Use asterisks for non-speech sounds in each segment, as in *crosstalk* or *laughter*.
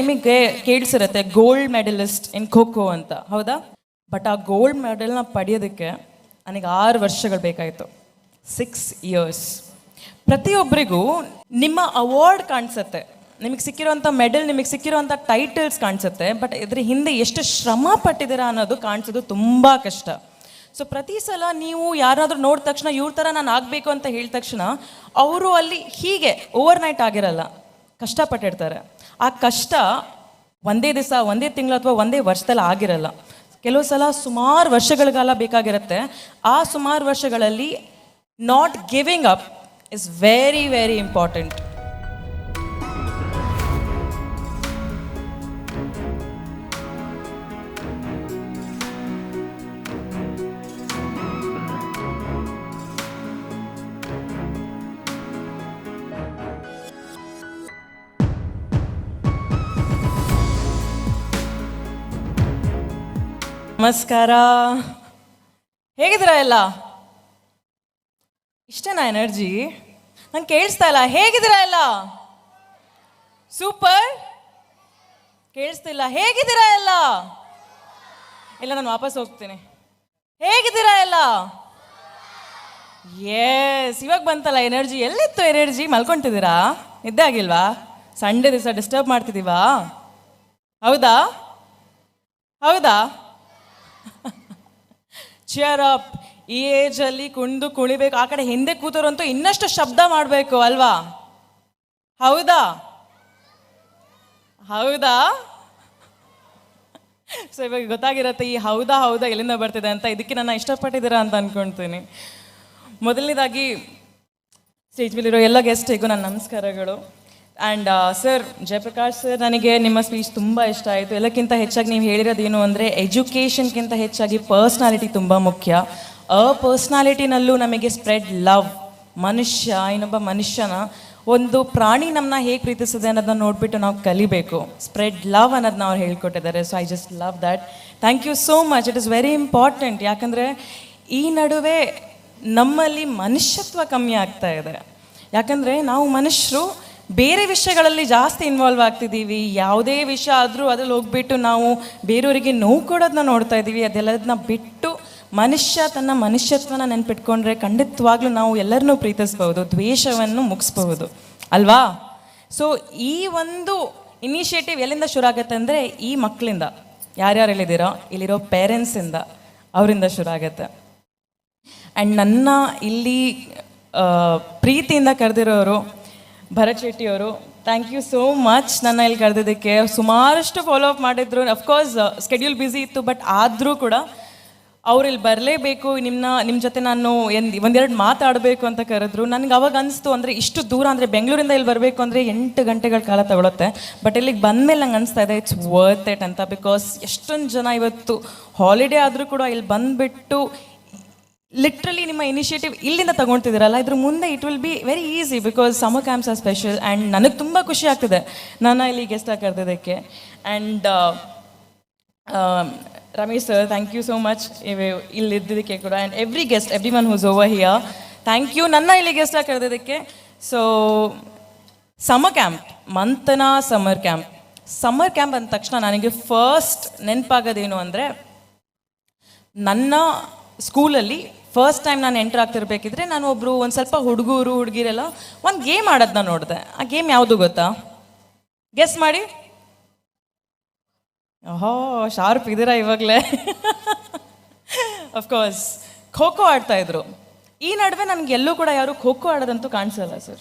ನಿಮಗೆ ಕೇಳಿಸಿರುತ್ತೆ gold medalist in kho ಅಂತ, ಹೌದಾ? ಬಟ್ ಆ ಗೋಲ್ಡ್ ಮೆಡಲ್ನ ಪಡೆಯೋದಕ್ಕೆ ನನಗೆ ಆರು ವರ್ಷಗಳು ಬೇಕಾಯಿತು. ಸಿಕ್ಸ್ ಇಯರ್ಸ್ ಪ್ರತಿಯೊಬ್ಬರಿಗೂ ನಿಮ್ಮ ಅವಾರ್ಡ್ ಕಾಣಿಸುತ್ತೆ. ನಿಮಗೆ ಸಿಕ್ಕಿರೋಂಥ ಮೆಡಲ್ ನಿಮಗೆ ಸಿಕ್ಕಿರೋಂಥ ಟೈಟಲ್ಸ್ ಕಾಣಿಸುತ್ತೆ ಬಟ್ ಇದ್ರ ಹಿಂದೆ ಎಷ್ಟು ಶ್ರಮ ಪಟ್ಟಿದ್ದೀರಾ ಅನ್ನೋದು ಕಾಣಿಸೋದು ತುಂಬ ಕಷ್ಟ. ಸೊ ಪ್ರತಿ ಸಲ ನೀವು ಯಾರಾದರೂ ನೋಡಿದ ತಕ್ಷಣ ಇವ್ರ ಥರ ನಾನು ಆಗಬೇಕು ಅಂತ ಹೇಳಿದ ತಕ್ಷಣ, ಅವರು ಅಲ್ಲಿ ಹೀಗೆ ಓವರ್ ನೈಟ್ ಆಗಿರಲ್ಲ, ಕಷ್ಟಪಟ್ಟಿರ್ತಾರೆ. ಆ ಕಷ್ಟ ಒಂದೇ ದಿವಸ, ಒಂದೇ ತಿಂಗಳು ಅಥವಾ ಒಂದೇ ವರ್ಷದಲ್ಲಿ ಆಗಿರಲ್ಲ. ಕೆಲವು ಸಲ ಸುಮಾರು ವರ್ಷಗಳ ಕಾಲ ಬೇಕಾಗಿರುತ್ತೆ. ಆ ಸುಮಾರು ವರ್ಷಗಳಲ್ಲಿ not giving up is very very important ನಮಸ್ಕಾರ. ಹೇಗಿದ್ದೀರಾ ಎಲ್ಲ? ಇಷ್ಟೇನಾ ಎನರ್ಜಿ? ನಂಗೆ ಕೇಳಿಸ್ತಾ ಇಲ್ಲ. ಹೇಗಿದ್ದೀರಾ ಎಲ್ಲ? ಸೂಪರ್. ಕೇಳಿಸ್ತಿಲ್ಲ ಹೇಗಿದ್ದೀರಾ ಎಲ್ಲ? ಇಲ್ಲ, ನಾನು ವಾಪಸ್ ಹೋಗ್ತೀನಿ. ಹೇಗಿದ್ದೀರಾ ಎಲ್ಲ? ಎಸ್ ಇವಾಗ ಬಂತಲ್ಲ ಎನರ್ಜಿ. ಎಲ್ಲಿತ್ತು ಎನರ್ಜಿ? ಮಲ್ಕೊಂತಿದ್ದೀರಾ? ನಿದ್ದೆ ಆಗಿಲ್ವಾ? ಸಂಡೇ ದಿವಸ ಡಿಸ್ಟರ್ಬ್ ಮಾಡ್ತಿದ್ದೀವಾ? ಹೌದಾ? ಹೌದಾ? *laughs* ಚಿಯರ್ ಅಪ್ ಈ ಏಜಲ್ಲಿ ಕುಣಿದು ಕುಣಿಬೇಕು. ಆ ಕಡೆ ಹಿಂದೆ ಕೂತೋರಂತೂ ಇನ್ನಷ್ಟು ಶಬ್ದ ಮಾಡಬೇಕು ಅಲ್ವಾ? ಹೌದಾ? ಹೌದಾ? *laughs* ಸೊ ಇವಾಗ ಗೊತ್ತಾಗಿರತ್ತೆ ಈ ಹೌದಾ ಹೌದಾ ಎಲ್ಲಿಂದ ಬರ್ತಿದೆ ಅಂತ. ಇದಕ್ಕೆ ನನ್ನ ಇಷ್ಟಪಟ್ಟಿದ್ದೀರಾ ಅಂತ ಅನ್ಕೊಳ್ತೀನಿ ಮೊದಲನೇದಾಗಿ ಸ್ಟೇಜ್ ಮೇಲಿರೋ ಎಲ್ಲ ಗೆಸ್ಟಿಗೂ ನನ್ನ ನಮಸ್ಕಾರಗಳು. ಆ್ಯಂಡ್ ಸರ್ ಜಯಪ್ರಕಾಶ್ ಸರ್ ನನಗೆ ನಿಮ್ಮ ಸ್ಪೀಚ್ ತುಂಬ ಇಷ್ಟ ಆಯಿತು. ಎಲ್ಲಕ್ಕಿಂತ ಹೆಚ್ಚಾಗಿ ನೀವು ಹೇಳಿರೋದೇನು ಅಂದರೆ ಎಜುಕೇಷನ್ಗಿಂತ ಹೆಚ್ಚಾಗಿ ಪರ್ಸ್ನಾಲಿಟಿ ತುಂಬ ಮುಖ್ಯ. ಅ ಪರ್ಸ್ನಾಲಿಟಿನಲ್ಲೂ ನಮಗೆ ಸ್ಪ್ರೆಡ್ ಲವ್ ಮನುಷ್ಯ, ಇನ್ನೊಬ್ಬ ಮನುಷ್ಯನ ಒಂದು ಪ್ರಾಣಿ ನಮ್ಮನ್ನ ಹೇಗೆ ಪ್ರೀತಿಸಿದೆ ಅನ್ನೋದನ್ನ ನೋಡಿಬಿಟ್ಟು ನಾವು ಕಲಿಬೇಕು. ಸ್ಪ್ರೆಡ್ ಲವ್ ಅನ್ನೋದನ್ನ ಅವ್ರು ಹೇಳ್ಕೊಟ್ಟಿದ್ದಾರೆ. So I just love that thank you so much it is very important ಯಾಕಂದರೆ ಈ ನಡುವೆ ನಮ್ಮಲ್ಲಿ ಮನುಷ್ಯತ್ವ ಕಮ್ಮಿ ಆಗ್ತಾ ಇದೆ. ಯಾಕಂದರೆ ನಾವು ಮನುಷ್ಯರು ಬೇರೆ ವಿಷಯಗಳಲ್ಲಿ ಜಾಸ್ತಿ ಇನ್ವಾಲ್ವ್ ಆಗ್ತಿದ್ದೀವಿ. ಯಾವುದೇ ವಿಷಯ ಆದರೂ ಅದ್ರಲ್ಲಿ ಹೋಗ್ಬಿಟ್ಟು ನಾವು ಬೇರೆಯವರಿಗೆ ನೋವು ಕೊಡೋದನ್ನ ನೋಡ್ತಾ ಇದ್ದೀವಿ. ಅದೆಲ್ಲದನ್ನ ಬಿಟ್ಟು ಮನುಷ್ಯ ತನ್ನ ಮನುಷ್ಯತ್ವನ ನೆನ್ಪಿಟ್ಕೊಂಡ್ರೆ ಖಂಡಿತವಾಗ್ಲೂ ನಾವು ಎಲ್ಲರನ್ನೂ ಪ್ರೀತಿಸ್ಬಹುದು, ದ್ವೇಷವನ್ನು ಮುಗಿಸ್ಬಹುದು. ಅಲ್ವಾ? ಸೊ ಈ ಒಂದು ಇನಿಷಿಯೇಟಿವ್ ಎಲ್ಲಿಂದ ಶುರು ಆಗುತ್ತೆ ಅಂದರೆ ಈ ಮಕ್ಕಳಿಂದ. ಯಾರ್ಯಾರು ಹೇಳಿದ್ದೀರೋ ಇಲ್ಲಿರೋ ಪೇರೆಂಟ್ಸಿಂದ ಅವರಿಂದ ಶುರು ಆಗುತ್ತೆ. ಆ್ಯಂಡ್ ನನ್ನ ಇಲ್ಲಿ ಪ್ರೀತಿಯಿಂದ ಕರೆದಿರೋರು ಭರತ್ ಶೆಟ್ಟಿ ಅವರು ಥ್ಯಾಂಕ್ ಯು ಸೋ ಮಚ್ ನನ್ನ ಇಲ್ಲಿ ಕರೆದಿದ್ದಕ್ಕೆ. ಸುಮಾರಷ್ಟು ಫಾಲೋ ಅಪ್ ಮಾಡಿದ್ರು. ಅಫ್ಕೋರ್ಸ್ ಸ್ಕೆಡ್ಯೂಲ್ ಬ್ಯುಸಿ ಇತ್ತು ಬಟ್ ಆದರೂ ಕೂಡ ಅವ್ರು ಇಲ್ಲಿ ಬರಲೇಬೇಕು ನಿಮ್ಮನ್ನ ನಿಮ್ಮ ಜೊತೆ ನಾನು ಎಂದು ಒಂದೆರಡು ಮಾತಾಡಬೇಕು ಅಂತ ಕರೆದ್ರು. ನನಗೆ ಅವಾಗ ಅನಿಸ್ತು ಅಂದರೆ ಇಷ್ಟು ದೂರ ಅಂದರೆ ಬೆಂಗಳೂರಿಂದ ಇಲ್ಲಿ ಬರಬೇಕು ಅಂದರೆ ಎಂಟು ಗಂಟೆಗಳ ಕಾಲ ತಗೊಳುತ್ತೆ. ಬಟ್ ಇಲ್ಲಿಗೆ ಬಂದಮೇಲೆ ನಂಗೆ ಅನಿಸ್ತಾ ಇದೆ ಇಟ್ಸ್ ವರ್ತ್ ಇಟ್ ಅಂತ. ಬಿಕಾಸ್ ಎಷ್ಟೊಂದು ಜನ ಇವತ್ತು ಹಾಲಿಡೇ ಆದರೂ ಕೂಡ ಇಲ್ಲಿ ಬಂದುಬಿಟ್ಟು ಲಿಟ್ರಲಿ ನಿಮ್ಮ ಇನಿಷಿಯೇಟಿವ್ ಇಲ್ಲಿಂದ ತಗೊಳ್ತಿದ್ದೀರಲ್ಲ ಇದ್ರ ಮುಂದೆ it will be very easy because summer camps are special and ನನಗೆ ತುಂಬ ಖುಷಿ ಆಗ್ತಿದೆ ನಾನು ಇಲ್ಲಿ ಗೆಸ್ಟಾಗಿ ಕರೆದಿದ್ದಕ್ಕೆ. And Ramesh sir thank you so much ಇಲ್ಲಿ ಇದ್ದಿದ್ದಕ್ಕೆ ಕೂಡ. And every guest everyone who's over here thank you ನನ್ನ ಇಲ್ಲಿ ಗೆಸ್ಟಾಗಿ ಕರೆದಿದ್ದಕ್ಕೆ. ಸೊ ಸಮರ್ ಕ್ಯಾಂಪ್ ಮಂತನ ಸಮರ್ ಕ್ಯಾಂಪ್ ಸಮರ್ ಕ್ಯಾಂಪ್ ಅಂದ ತಕ್ಷಣ ನನಗೆ ಫಸ್ಟ್ ನೆನಪಾಗೋದೇನು ಅಂದರೆ, ನನ್ನ ಸ್ಕೂಲಲ್ಲಿ ಫಸ್ಟ್ ಟೈಮ್ ನಾನು ಎಂಟರ್ ಆಗ್ತಿರ್ಬೇಕಿದ್ರೆ ನಾನು ಒಬ್ಬರು ಒಂದು ಸ್ವಲ್ಪ ಹುಡುಗರು, ಹುಡುಗಿರೆಲ್ಲ ಒಂದು ಗೇಮ್ ಆಡೋದನ್ನ ನೋಡಿದೆ. ಆ ಗೇಮ್ ಯಾವುದು ಗೊತ್ತಾ? ಗೆಸ್ ಮಾಡಿ. ಓಹೋ ಶಾರ್ಪ್ ಇದ್ದೀರಾ ಇವಾಗಲೇ? ಅಫ್ಕೋರ್ಸ್ ಖೋ ಖೋ ಆಡ್ತಾ ಇದ್ರು. ಈ ನಡುವೆ ನನಗೆ ಎಲ್ಲೂ ಕೂಡ ಯಾರು ಖೋ ಖೋ ಆಡೋದಂತೂ ಕಾಣಿಸಲ್ಲ ಸರ್.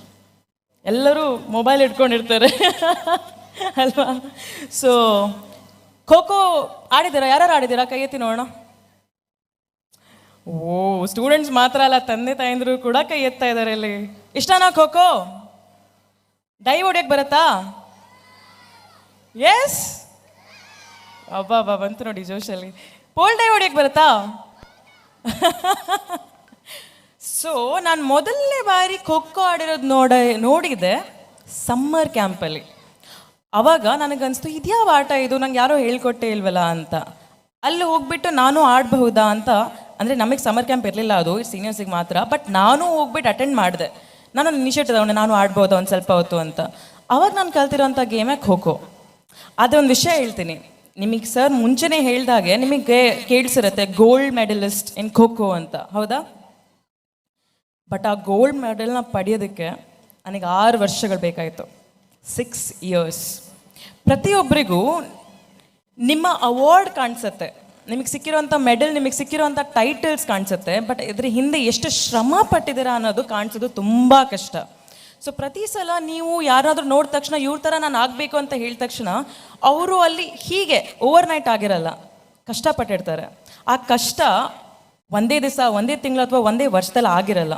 ಎಲ್ಲರೂ ಮೊಬೈಲ್ ಇಟ್ಕೊಂಡಿರ್ತಾರೆ. ಅಲ್ವಾ? ಸೊ ಖೋ ಖೋ ಆಡಿದ್ದೀರಾ? ಯಾರು ಆಡಿದ್ದೀರಾ? ಕೈ ಎತ್ತಿ ನೋಡೋಣ. ಓ ಸ್ಟೂಡೆಂಟ್ಸ್ ಮಾತ್ರ ಅಲ್ಲ, ತಂದೆ ತಾಯಂದ್ರು ಕೂಡ ಕೈ ಎತ್ತಾ ಇದ್ದಾರೆ ಇಲ್ಲಿ. ಇಷ್ಟನಾ ಖೋ ಖೋ ಡೈ ಹೊಡಿಯಕ್ ಬರತ್ತಾ? ಎಸ್ ಅಬ್ಬಾ ಅಬ್ಬಾ ಬಂತು ನೋಡಿ ಜೋಶಲ್ಲಿ. ಪೋಲ್ ಡೈ ಹೊಡಿಯಕ್ ಬರತ್ತಾ? ಸೊ *laughs* ನಾನು ಮೊದಲನೇ ಬಾರಿ ಖೋ ಖೋ ಆಡಿರೋದು ನೋಡ, ನೋಡಿದೆ ಸಮ್ಮರ್ ಕ್ಯಾಂಪಲ್ಲಿ ಅವಾಗ ನನಗನ್ಸ್ತು ಇದ್ಯಾವ ಆಟ ಇದು? ನಂಗೆ ಯಾರೋ ಹೇಳ್ಕೊಟ್ಟೆ ಇಲ್ವಲ್ಲ ಅಂತ. ಅಲ್ಲಿ ಹೋಗ್ಬಿಟ್ಟು ನಾನು ಆಡಬಹುದಾ ಅಂತ ಅಂದರೆ ನಮಗೆ ಸಮರ್ ಕ್ಯಾಂಪ್ ಇರಲಿಲ್ಲ ಅದು ಸೀನಿಯರ್ಸಿಗೆ ಮಾತ್ರ. ಬಟ್ ನಾನು ಹೋಗ್ಬಿಟ್ಟು ಅಟೆಂಡ್ ಮಾಡಿದೆ. ನಾನು ಇನಿಷಿಯೇಟಿವ್ ತಗೊಂಡೆ, ನಾನು ಆಡ್ಬೋದು, ಒಂದು ಸ್ವಲ್ಪ ಹೊತ್ತು ಅಂತ. ಅವಾಗ ನಾನು ಕಲ್ತಿರೋಂಥ ಗೇಮೇ ಖೋ ಖೋ? ಅದೊಂದು ವಿಷಯ ಹೇಳ್ತೀನಿ. ನಿಮಗೆ ಸರ್ ಮುಂಚೆನೇ ಹೇಳಿದಾಗೆ ನಿಮಗೆ ಕೇಳಿಸಿರುತ್ತೆ gold medalist in kho kho ಅಂತ. ಹೌದಾ? ಬಟ್ ಆ ಗೋಲ್ಡ್ ಮೆಡಲ್ನ ಪಡೆಯೋದಕ್ಕೆ ನನಗೆ ಆರು ವರ್ಷಗಳು ಬೇಕಾಯಿತು. ಸಿಕ್ಸ್ ಇಯರ್ಸ್ ಪ್ರತಿಯೊಬ್ಬರಿಗೂ ನಿಮ್ಮ ಅವಾರ್ಡ್ ಕಾಣಿಸುತ್ತೆ. ನಿಮಗೆ ಸಿಕ್ಕಿರೋಂಥ ಮೆಡಲ್, ನಿಮಗೆ ಸಿಕ್ಕಿರೋಂಥ ಟೈಟಲ್ಸ್ ಕಾಣಿಸುತ್ತೆ ಬಟ್ ಇದ್ರ ಹಿಂದೆ ಎಷ್ಟು ಶ್ರಮ ಪಟ್ಟಿದ್ದೀರಾ ಅನ್ನೋದು ಕಾಣಿಸೋದು ತುಂಬ ಕಷ್ಟ. ಸೊ ಪ್ರತಿ ಸಲ ನೀವು ಯಾರಾದರೂ ನೋಡಿದ ತಕ್ಷಣ ಇವ್ರ ಥರ ನಾನು ಆಗಬೇಕು ಅಂತ ಹೇಳಿದ ತಕ್ಷಣ ಅವರು ಅಲ್ಲಿ ಹೀಗೆ ಓವರ್ ನೈಟ್ ಆಗಿರಲ್ಲ, ಕಷ್ಟಪಟ್ಟಿರ್ತಾರೆ. ಆ ಕಷ್ಟ ಒಂದೇ ದಿವಸ, ಒಂದೇ ತಿಂಗಳು ಅಥವಾ ಒಂದೇ ವರ್ಷದಲ್ಲಿ ಆಗಿರಲ್ಲ.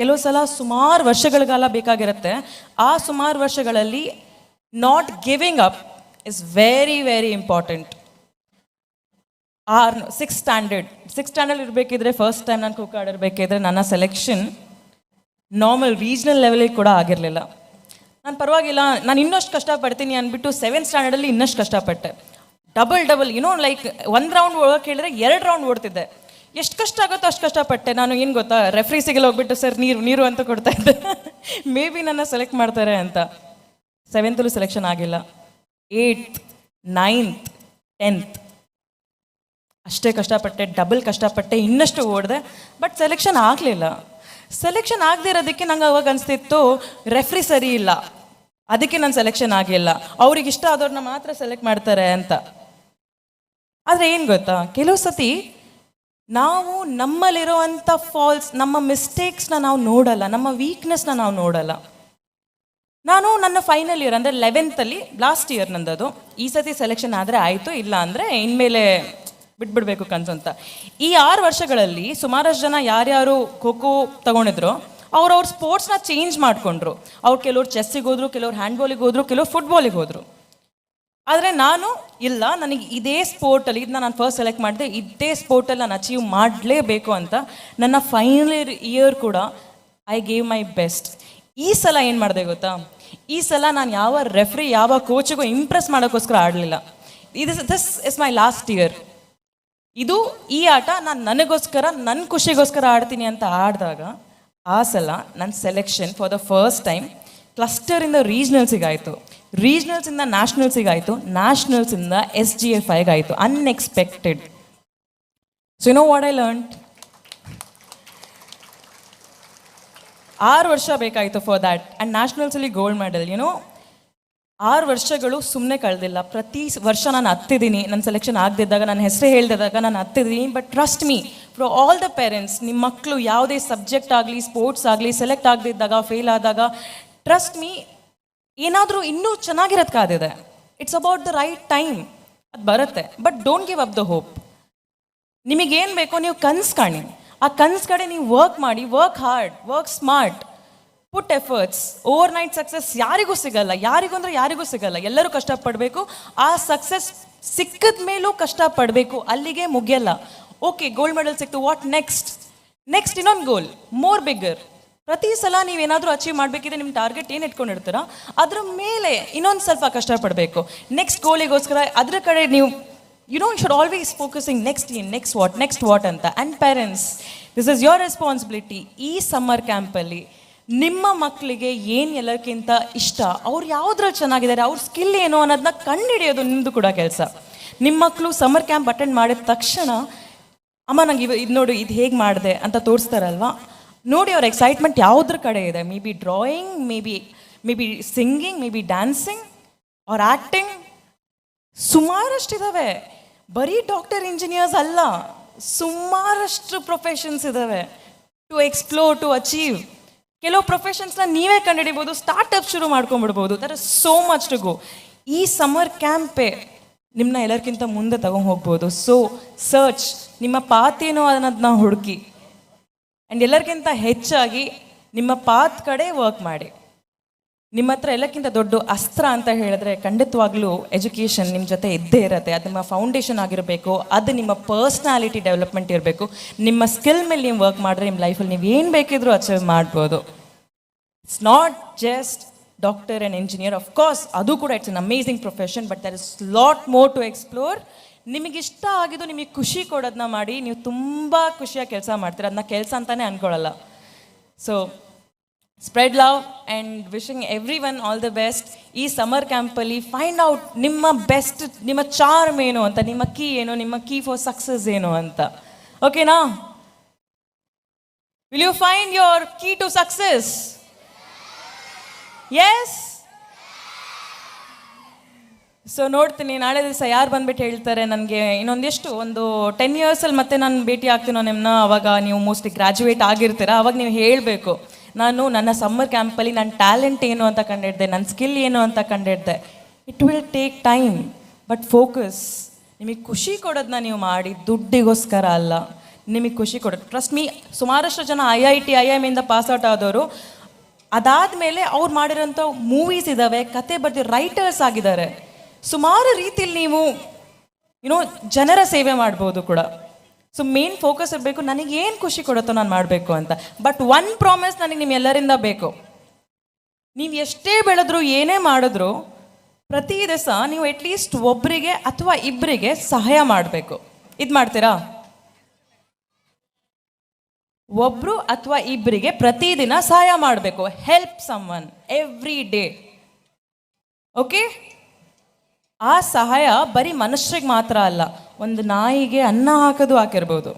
ಕೆಲವು ಸಲ ಸುಮಾರು ವರ್ಷಗಳ ಕಾಲ ಬೇಕಾಗಿರುತ್ತೆ. ಆ ಸುಮಾರು ವರ್ಷಗಳಲ್ಲಿ not giving up is very very important R six standard six standard ಇರಬೇಕಿದ್ರೆ ಫಸ್ಟ್ ಟೈಮ್ ನಾನು ಖೋಖೋ ಆಡಿರ್ಬೇಕಿದ್ರೆ ನನ್ನ ಸೆಲೆಕ್ಷನ್ ನಾರ್ಮಲ್ ರೀಜ್ನಲ್ ಲೆವೆಲಿಗೆ ಕೂಡ ಆಗಿರಲಿಲ್ಲ. ನಾನು ಪರವಾಗಿಲ್ಲ, ನಾನು ಇನ್ನಷ್ಟು ಕಷ್ಟಪಡ್ತೀನಿ ಅಂದ್ಬಿಟ್ಟು ಸೆವೆಂತ್ ಸ್ಟ್ಯಾಂಡರ್ಡಲ್ಲಿ ಇನ್ನಷ್ಟು ಕಷ್ಟಪಟ್ಟೆ. ಡಬಲ್ ಡಬಲ್ ಏನೋ ಲೈಕ್ ಒಂದು ರೌಂಡ್ ಓಡೋಕೆ ಹೇಳಿದ್ರೆ ಎರಡು ರೌಂಡ್ ಓಡ್ತಿದ್ದೆ. ಎಷ್ಟು ಕಷ್ಟ ಆಗುತ್ತೋ ಅಷ್ಟು ಕಷ್ಟಪಟ್ಟೆ. ನಾನು ಏನು ಗೊತ್ತಾ ರೆಫ್ರೀಸಿಗೆಲ್ಲ ಹೋಗ್ಬಿಟ್ಟು, ಸರ್, ನೀರು ನೀರು ಅಂತ ಕೊಡ್ತಾ ಇದ್ದೆ. *laughs* ಮೇ ಬಿ ನನ್ನ ಸೆಲೆಕ್ಟ್ ಮಾಡ್ತಾರೆ ಅಂತ. ಸೆವೆಂತಲ್ಲೂ ಸೆಲೆಕ್ಷನ್ ಆಗಿಲ್ಲ. ಏಯ್ತ್ ನೈನ್ತ್ ಟೆಂತ್ ಅಷ್ಟೇ ಕಷ್ಟಪಟ್ಟೆ ಡಬಲ್ ಕಷ್ಟಪಟ್ಟೆ, ಇನ್ನಷ್ಟು ಓಡಿದೆ ಬಟ್ ಸೆಲೆಕ್ಷನ್ ಆಗಲಿಲ್ಲ. ಸೆಲೆಕ್ಷನ್ ಆಗದೆ ಇರೋದಕ್ಕೆ ನಂಗೆ ಅವಾಗ ಅನಿಸ್ತಿತ್ತು ರೆಫ್ರಿ ಸರಿ ಇಲ್ಲ. ಅದಕ್ಕೆ ನಾನು ಸೆಲೆಕ್ಷನ್ ಆಗಿಲ್ಲ. ಅವ್ರಿಗೆ ಇಷ್ಟ ಆದವ್ರನ್ನ ಮಾತ್ರ ಸೆಲೆಕ್ಟ್ ಮಾಡ್ತಾರೆ ಅಂತ. ಆದರೆ ಏನು ಗೊತ್ತಾ? ಕೆಲವು ಸತಿ ನಾವು ನಮ್ಮಲ್ಲಿರುವಂಥ ಫಾಲ್ಸ್ ನಮ್ಮ ಮಿಸ್ಟೇಕ್ಸ್ನ ನಾವು ನೋಡಲ್ಲ, ನಮ್ಮ ವೀಕ್ನೆಸ್ನ ನಾವು ನೋಡಲ್ಲ. ನಾನು ನನ್ನ ಫೈನಲ್ ಇಯರ್ ಅಂದರೆ ಲೆವೆಂತಲ್ಲಿ ಲಾಸ್ಟ್ ಇಯರ್ ನಂದದು. ಈ ಸತಿ ಸೆಲೆಕ್ಷನ್ ಆದರೆ ಆಯಿತು, ಇಲ್ಲ ಅಂದರೆ ಇನ್ಮೇಲೆ ಬಿಟ್ಬಿಡ್ಬೇಕು ಅಂತ. ಈ ಆರು ವರ್ಷಗಳಲ್ಲಿ ಸುಮಾರಷ್ಟು ಜನ ಯಾರ್ಯಾರು ಖೋ ಖೋ ತಗೊಂಡಿದ್ರು ಅವ್ರ ಸ್ಪೋರ್ಟ್ಸ್ನ ಚೇಂಜ್ ಮಾಡಿಕೊಂಡ್ರು. ಅವ್ರು ಕೆಲವ್ರು ಚೆಸ್ಸಿಗೆ ಹೋದ್ರು, ಕೆಲವ್ರು ಹ್ಯಾಂಡ್ಬಾಲಿಗೆ ಹೋದ್ರು, ಕೆಲವ್ರು ಫುಟ್ಬಾಲಿಗೆ ಹೋದ್ರು. ಆದರೆ ನಾನು ಇಲ್ಲ, ನನಗೆ ಇದೇ ಸ್ಪೋರ್ಟಲ್ಲಿ ಇದನ್ನ ನಾನು ಫಸ್ಟ್ ಸೆಲೆಕ್ಟ್ ಮಾಡಿದೆ, ಇದೇ ಸ್ಪೋರ್ಟಲ್ಲಿ ನಾನು ಅಚೀವ್ ಮಾಡಲೇಬೇಕು ಅಂತ ನನ್ನ ಫೈನಲ್ ಇಯರ್ ಕೂಡ ಐ ಗೇವ್ ಮೈ ಬೆಸ್ಟ್ ಈ ಸಲ ಏನು ಮಾಡಿದೆ ಗೊತ್ತಾ? ಈ ಸಲ ನಾನು ಯಾವ ರೆಫ್ರಿ ಯಾವ ಕೋಚಿಗೂ ಇಂಪ್ರೆಸ್ ಮಾಡೋಕ್ಕೋಸ್ಕರ ಆಡಲಿಲ್ಲ. ಇದು this is my last year ಇದು ಈ ಆಟ ನಾನು ನನಗೋಸ್ಕರ ನನ್ನ ಖುಷಿಗೋಸ್ಕರ ಆಡ್ತೀನಿ ಅಂತ ಆಡಿದಾಗ, ಆ ಸಲ ನನ್ನ selection for the first time ಕ್ಲಸ್ಟರಿಂದ ರೀಜ್ನಲ್ಸಿಗಾಯಿತು ರೀಜ್ನಲ್ಸಿಂದ ನ್ಯಾಷನಲ್ಸಿಗಾಯಿತು ನ್ಯಾಷನಲ್ಸಿಂದ S G F ಐಗಾಯಿತು unexpected so you know what I learn ಆರು ವರ್ಷ ಬೇಕಾಯಿತು ಫಾರ್ ದ್ಯಾಟ್ ಆ್ಯಂಡ್ ನ್ಯಾಷನಲ್ಸಲ್ಲಿ ಗೋಲ್ಡ್ ಮೆಡಲ್ ಯುನೋ ಆರು ವರ್ಷಗಳು ಸುಮ್ಮನೆ ಕಳೆದಿಲ್ಲ. ಪ್ರತಿ ವರ್ಷ ನಾನು ಹತ್ತಿದ್ದೀನಿ. ನನ್ನ ಸೆಲೆಕ್ಷನ್ ಆಗದಿದ್ದಾಗ ನನ್ನ ಹೆಸರು ಹೇಳ್ದಿದ್ದಾಗ ನಾನು ಹತ್ತಿದ್ದೀನಿ. But trust me for all the parents ನಿಮ್ಮ ಮಕ್ಕಳು ಯಾವುದೇ ಸಬ್ಜೆಕ್ಟ್ ಆಗಲಿ ಸ್ಪೋರ್ಟ್ಸ್ ಆಗಲಿ ಸೆಲೆಕ್ಟ್ ಆಗದಿದ್ದಾಗ ಫೇಲ್ ಆದಾಗ ಟ್ರಸ್ಟ್ ಮೀ ಏನಾದರೂ ಇನ್ನೂ ಚೆನ್ನಾಗಿರೋದು ಕಾದಿದೆ. It's about the right time ಅದು ಬರುತ್ತೆ. But don't give up the hope ನಿಮಗೇನು ಬೇಕೋ ನೀವು ಕನ್ಸು ಕಾಣಿ. ಆ ಕನ್ಸು ಕಡೆ ನೀವು ವರ್ಕ್ ಮಾಡಿ work hard work smart put efforts overnight success ಯಾರಿಗೂ ಸಿಗಲ್ಲ. ಯಾರಿಗೂ ಅಂದ್ರೆ ಯಾರಿಗೂ ಸಿಗಲ್ಲ. ಎಲ್ಲರೂ ಕಷ್ಟಪಡಬೇಕು. ಆ ಸಕ್ಸಸ್ ಸಿಕ್ಕದ ಮೇಲೂ ಕಷ್ಟಪಡಬೇಕು. ಅಲ್ಲಿಗೆ ಮುಗಿಯಲ್ಲ. ಓಕೆ ಗೋಲ್ಡ್ ಮೆಡಲ್ ಸಿಕ್ತು. ವಾಟ್ ನೆಕ್ಸ್ಟ್ ನೆಕ್ಸ್ಟ್ ಇನ್ನೊಂದು ಗೋಲ್ ಮೋರ್ ಬಿಗ್ಗರ್ ಪ್ರತಿ ಸಲ ನೀವೇನಾದರೂ ಅಚೀವ್ ಮಾಡಬೇಕಿದ್ರೆ ನಿಮ್ಮ ಟಾರ್ಗೆಟ್ ಏನು ಇಟ್ಕೊಂಡಿರ್ತೀರ? ಅದ್ರ ಮೇಲೆ ಇನ್ನೊಂದು ಸ್ವಲ್ಪ ಕಷ್ಟಪಡಬೇಕು. ನೆಕ್ಸ್ಟ್ ಗೋಲಿಗೋಸ್ಕರ ಅದರ ಕಡೆ ನೀವು you know should always focusing next in next what next what ಅಂತ. And parents this is your responsibility ಈ ಸಮ್ಮರ್ ಕ್ಯಾಂಪಲ್ಲಿ ನಿಮ್ಮ ಮಕ್ಕಳಿಗೆ ಏನು ಎಲ್ಲಕ್ಕಿಂತ ಇಷ್ಟ? ಅವ್ರು ಯಾವುದ್ರಲ್ಲಿ ಚೆನ್ನಾಗಿದ್ದಾರೆ? ಅವ್ರ ಸ್ಕಿಲ್ ಏನು ಅನ್ನೋದನ್ನ ಕಂಡುಹಿಡಿಯೋದು ನಿಮ್ಮದು ಕೂಡ ಕೆಲಸ. ನಿಮ್ಮ ಮಕ್ಕಳು ಸಮ್ಮರ್ ಕ್ಯಾಂಪ್ ಅಟೆಂಡ್ ಮಾಡಿದ ತಕ್ಷಣ, ಅಮ್ಮ, ನಂಗೆ ಇವ, ಇದು ನೋಡು, ಇದು ಹೇಗೆ ಮಾಡಿದೆ? ಅಂತ ತೋರಿಸ್ತಾರಲ್ವಾ? ನೋಡಿ, ಅವ್ರ ಎಕ್ಸೈಟ್ಮೆಂಟ್ ಯಾವುದ್ರ ಕಡೆ ಇದೆ? Maybe drawing maybe maybe singing maybe dancing ಅವ್ರ ಆ್ಯಕ್ಟಿಂಗ್ ಸುಮಾರಷ್ಟಿದ್ದಾವೆ ಬರೀ ಡಾಕ್ಟರ್ ಇಂಜಿನಿಯರ್ಸ್ ಅಲ್ಲ. ಸುಮಾರಷ್ಟು ಪ್ರೊಫೆಷನ್ಸ್ ಇದ್ದಾವೆ ಟು ಎಕ್ಸ್ಪ್ಲೋರ್ ಟು ಅಚೀವ್ ಕೆಲವು ಪ್ರೊಫೆಷನ್ಸ್ನ ನೀವೇ ಕಂಡುಹಿಡಿಬೋದು ಸ್ಟಾರ್ಟಪ್ ಶುರು ಮಾಡ್ಕೊಂಡ್ಬಿಡ್ಬೋದು. There is so much to go ಈ ಸಮ್ಮರ್ ಕ್ಯಾಂಪೇ ನಿಮ್ಮನ್ನ ಎಲ್ಲರಿಗಿಂತ ಮುಂದೆ ತಗೊಂಡು ಹೋಗ್ಬೋದು. ಸೊ ಸರ್ಚ್ ನಿಮ್ಮ ಪಾತೇನೋ ಅನ್ನೋದನ್ನ ಹುಡುಕಿ. ಆ್ಯಂಡ್ ಎಲ್ಲರಿಗಿಂತ ಹೆಚ್ಚಾಗಿ ನಿಮ್ಮ ಪಾತ್ ಕಡೆ ವರ್ಕ್ ಮಾಡಿ. ನಿಮ್ಮ ಹತ್ರ ಎಲ್ಲಕ್ಕಿಂತ ದೊಡ್ಡ ಅಸ್ತ್ರ ಅಂತ ಹೇಳಿದ್ರೆ ಖಂಡಿತವಾಗ್ಲೂ ಎಜುಕೇಷನ್ ನಿಮ್ಮ ಜೊತೆ ಇದ್ದೇ ಇರುತ್ತೆ. ಅದು ನಿಮ್ಮ ಫೌಂಡೇಶನ್ ಆಗಿರಬೇಕು, ಅದು ನಿಮ್ಮ ಪರ್ಸ್ನಾಲಿಟಿ ಡೆವಲಪ್ಮೆಂಟ್ ಇರಬೇಕು. ನಿಮ್ಮ ಸ್ಕಿಲ್ ಮೇಲೆ ನೀವು ವರ್ಕ್ ಮಾಡಿದ್ರೆ ನಿಮ್ಮ ಲೈಫಲ್ಲಿ ನೀವು ಏನು ಬೇಕಿದ್ರೂ ಅಚೀವ್ ಮಾಡ್ಬೋದು. It's not just doctor and engineer of course ಅದು ಕೂಡ it's an amazing profession but there is lot more to explore ನಿಮಗೆ ಇಷ್ಟ ಆಗಿದ್ದು ನಿಮಗೆ ಖುಷಿ ಕೊಡೋದನ್ನ ಮಾಡಿ, ನೀವು ತುಂಬ ಖುಷಿಯಾಗಿ ಕೆಲಸ ಮಾಡ್ತೀರ. ಅದನ್ನ ಕೆಲಸ ಅಂತಾನೆ ಅಂದ್ಕೊಳ್ಳಲ್ಲ so spread love and wishing everyone all the best ಈ ಸಮರ್ ಕ್ಯಾಂಪಲ್ಲಿ ಫೈಂಡ್ ಔಟ್ ನಿಮ್ಮ ಬೆಸ್ಟ್ ನಿಮ್ಮ ಚಾರ್ಮ್ ಏನು ಅಂತ, ನಿಮ್ಮ ಕೀ ಏನು, ನಿಮ್ಮ ಕೀ ಫಾರ್ ಸಕ್ಸಸ್ ಏನು ಅಂತ. ಓಕೆನಾ will you find your key to success yes so ನೋಡ್ತೀನಿ. ನಾಳೆ ದಿವಸ ಯಾರು ಬಂದ್ಬಿಟ್ಟು ಹೇಳ್ತಾರೆ ನನಗೆ? ಇನ್ನೊಂದಿಷ್ಟು ಒಂದು ಟೆನ್ ಇಯರ್ಸಲ್ಲಿ ಮತ್ತೆ ನಾನು ಭೇಟಿ ಆಗ್ತೀನೋ ನಿಮ್ಮನ್ನ ಅವಾಗ ನೀವು ಮೋಸ್ಟ್ಲಿ ಗ್ರ್ಯಾಜುಯೇಟ್ ಆಗಿರ್ತೀರ. ಅವಾಗ ನೀವು ಹೇಳಬೇಕು. ನಾನು ನನ್ನ ಸಮ್ಮರ್ ಕ್ಯಾಂಪಲ್ಲಿ ನನ್ನ ಟ್ಯಾಲೆಂಟ್ ಏನು ಅಂತ ಕಂಡಿಡ್ದೆ ನನ್ನ ಸ್ಕಿಲ್ ಏನು ಅಂತ ಕಂಡಿಡ್ದೆ. It will take time but focus ನಿಮಗೆ ಖುಷಿ ಕೊಡೋದನ್ನ ನೀವು ಮಾಡಿ, ದುಡ್ಡಿಗೋಸ್ಕರ ಅಲ್ಲ. ನಿಮಗೆ ಖುಷಿ ಕೊಡೋದು. ಟ್ರಸ್ಟ್ ಮೀ ಸುಮಾರಷ್ಟು ಜನ I I T I I ಇಂದ ಪಾಸ್ ಔಟ್ ಆದವರು ಅದಾದಮೇಲೆ ಅವ್ರು ಮಾಡಿರೋಂಥ ಮೂವೀಸ್ ಇದ್ದಾವೆ ಕತೆ ಬರ್ದಿ ರೈಟರ್ಸ್ ಆಗಿದ್ದಾರೆ ಸುಮಾರು ರೀತಿಯಲ್ಲಿ ನೀವು ಏನೋ ಜನರ ಸೇವೆ ಮಾಡ್ಬೋದು ಕೂಡ. ಸೊ ಮೇನ್ ಫೋಕಸ್ ಇರಬೇಕು, ನನಗೆ ಏನು ಖುಷಿ ಕೊಡುತ್ತೋ ನಾನು ಮಾಡಬೇಕು ಅಂತ. ಬಟ್ ಒನ್ ಪ್ರಾಮಿಸ್ ನನಗೆ ನಿಮ್ಮೆಲ್ಲರಿಂದ ಬೇಕು. ನೀವು ಎಷ್ಟೇ ಬೆಳೆದ್ರು, ಏನೇ ಮಾಡಿದ್ರು, ಪ್ರತಿ ದಿವಸ ನೀವು ಅಟ್ಲೀಸ್ಟ್ ಒಬ್ಬರಿಗೆ ಅಥವಾ ಇಬ್ಬರಿಗೆ ಸಹಾಯ ಮಾಡಬೇಕು. ಇದು ಮಾಡ್ತೀರಾ? ಒಬ್ರು ಅಥವಾ ಇಬ್ಬರಿಗೆ ಪ್ರತಿದಿನ ಸಹಾಯ ಮಾಡಬೇಕು. Help someone every day okay ಆ ಸಹಾಯ ಬರೀ ಮನುಷ್ಯರಿಗೆ ಮಾತ್ರ ಅಲ್ಲ ಒಂದು ನಾಯಿಗೆ ಅನ್ನ ಹಾಕೋದು ಹಾಕಿರ್ಬೋದು.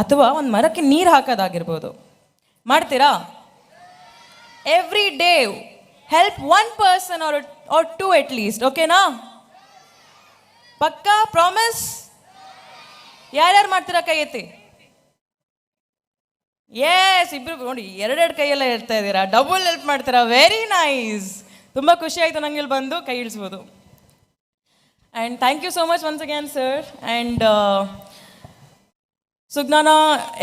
ಅಥವಾ ಒಂದು ಮರಕ್ಕೆ ನೀರು ಹಾಕೋದಾಗಿರ್ಬೋದು. ಮಾಡ್ತೀರಾ? Every day help one person or or two at least ಓಕೆನಾ ಪಕ್ಕಾ ಪ್ರಾಮಿಸ್ ಯಾರ್ಯಾರು ಮಾಡ್ತೀರಾ ಕೈ ಎತ್ತಿ ಎಸ್ ಇಬ್ರು ನೋಡಿ, ಎರಡೆರಡು ಕೈಯೆಲ್ಲ ಹೇಳ್ತಾ ಇದ್ದೀರಾ. ಡಬಲ್ ಹೆಲ್ಪ್ ಮಾಡ್ತೀರಾ. ವೆರಿ ನೈಸ್ ತುಂಬ ಖುಷಿ ಆಯಿತು ನಂಗೆ ಇಲ್ಲಿ ಬಂದು ಕೈ ಇಳಿಸ್ಬೋದು. And thank you so much once again sir and Sujnana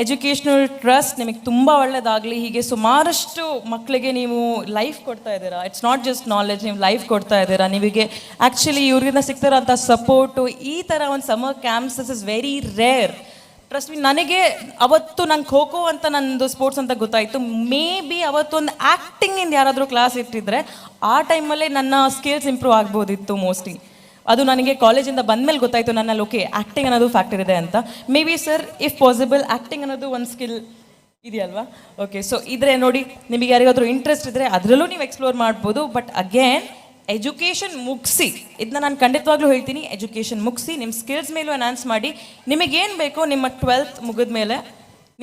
educational trust ನಿಮಗೆ ತುಂಬ ಒಳ್ಳೆಯದಾಗಲಿ ಹೀಗೆ ಸುಮಾರಷ್ಟು ಮಕ್ಕಳಿಗೆ ನೀವು ಲೈಫ್ ಕೊಡ್ತಾ ಇದ್ದೀರಾ. ಇಟ್ಸ್ ನಾಟ್ ಜಸ್ಟ್ ನಾಲೆಜ್ ನೀವು ಲೈಫ್ ಕೊಡ್ತಾ ಇದ್ದೀರಾ. ನಿಮಗೆ ಆ್ಯಕ್ಚುಲಿ ಇವ್ರಿಂದ ಸಿಗ್ತಿರೋಂಥ ಸಪೋರ್ಟು ಈ ಥರ ಒಂದು summer camps this is very rare trust me ನನಗೆ ಅವತ್ತು ನಂಗೆ ಖೋ ಖೋ ಅಂತ ನಂದು ಸ್ಪೋರ್ಟ್ಸ್ ಅಂತ ಗೊತ್ತಾಯಿತು. ಮೇ ಬಿ ಅವತ್ತೊಂದು ಆ್ಯಕ್ಟಿಂಗಿಂದ ಯಾರಾದರೂ ಕ್ಲಾಸ್ ಇಟ್ಟಿದ್ರೆ ಆ ಟೈಮಲ್ಲೇ ನನ್ನ ಸ್ಕಿಲ್ಸ್ ಇಂಪ್ರೂವ್ ಆಗ್ಬೋದಿತ್ತು ಮೋಸ್ಟ್ಲಿ ಅದು ನನಗೆ ಕಾಲೇಜಿಂದ ಬಂದಮೇಲೆ ಗೊತ್ತಾಯಿತು ನನ್ನಲ್ಲಿ ಓಕೆ ಆ್ಯಕ್ಟಿಂಗ್ ಅನ್ನೋದು ಫ್ಯಾಕ್ಟರ್ ಇದೆ ಅಂತ. Maybe sir if possible acting ಅನ್ನೋದು ಒಂದು ಸ್ಕಿಲ್ ಇದೆಯಲ್ವಾ? ಓಕೆ ಸೊ ಇದ್ರೆ ನೋಡಿ, ನಿಮಗೆ ಯಾರಿಗಾದ್ರೂ ಇಂಟ್ರೆಸ್ಟ್ ಇದ್ದರೆ ಅದರಲ್ಲೂ ನೀವು ಎಕ್ಸ್ಪ್ಲೋರ್ ಮಾಡ್ಬೋದು. ಬಟ್ ಅಗೇನ್ ಎಜುಕೇಷನ್ ಮುಗಿಸಿ ಇದನ್ನ ನಾನು ಖಂಡಿತವಾಗ್ಲೂ ಹೇಳ್ತೀನಿ ಎಜುಕೇಷನ್ ಮುಗಿಸಿ ನಿಮ್ಮ ಸ್ಕಿಲ್ಸ್ ಮೇಲೂ ಅನೌನ್ಸ್ ಮಾಡಿ, ನಿಮಗೇನು ಬೇಕೋ ನಿಮ್ಮ ಟ್ವೆಲ್ತ್ ಮುಗಿದ ಮೇಲೆ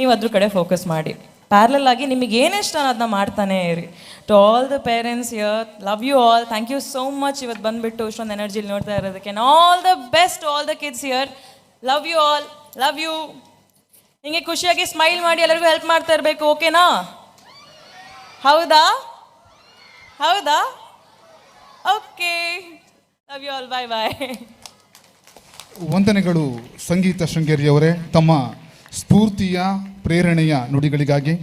ನೀವು ಅದ್ರ ಕಡೆ ಫೋಕಸ್ ಮಾಡಿ. ಪ್ಯಾರಲಲ್ ಆಗಿ ನಿಮಗೆ ಏನಿಷ್ಟ ಅದನ್ನ ಮಾಡ್ತಾನೆ ಇರಿ. To all the parents yeah love you all thank you so much ಇವತ್ತು ಬಂದುಬಿಟ್ಟು ಇಷ್ಟೊಂದು ಎನರ್ಜಿಲಿ ನೋಡ್ತಾ ಇರೋದಕ್ಕೆ. All the best all the kids yeah love you all love you ಹಿಂಗೆ ಖುಷಿಯಾಗಿ ಸ್ಮೈಲ್ ಮಾಡಿ ಎಲ್ಲರಿಗೂ ಹೆಲ್ಪ್ ಮಾಡ್ತಾ ಇರಬೇಕು ಓಕೆನಾ ಹೌದಾ? ಹೌದಾ? Okay love you all bye bye ವಂದನೆಗಳು ಸಂಗೀತ ಶೃಂಗೇರಿಯವರೇ, ತಮ್ಮ ಸ್ಫೂರ್ತಿಯ ಪ್ರೇರಣೆಯ ನುಡಿಗಳಿಗಾಗಿ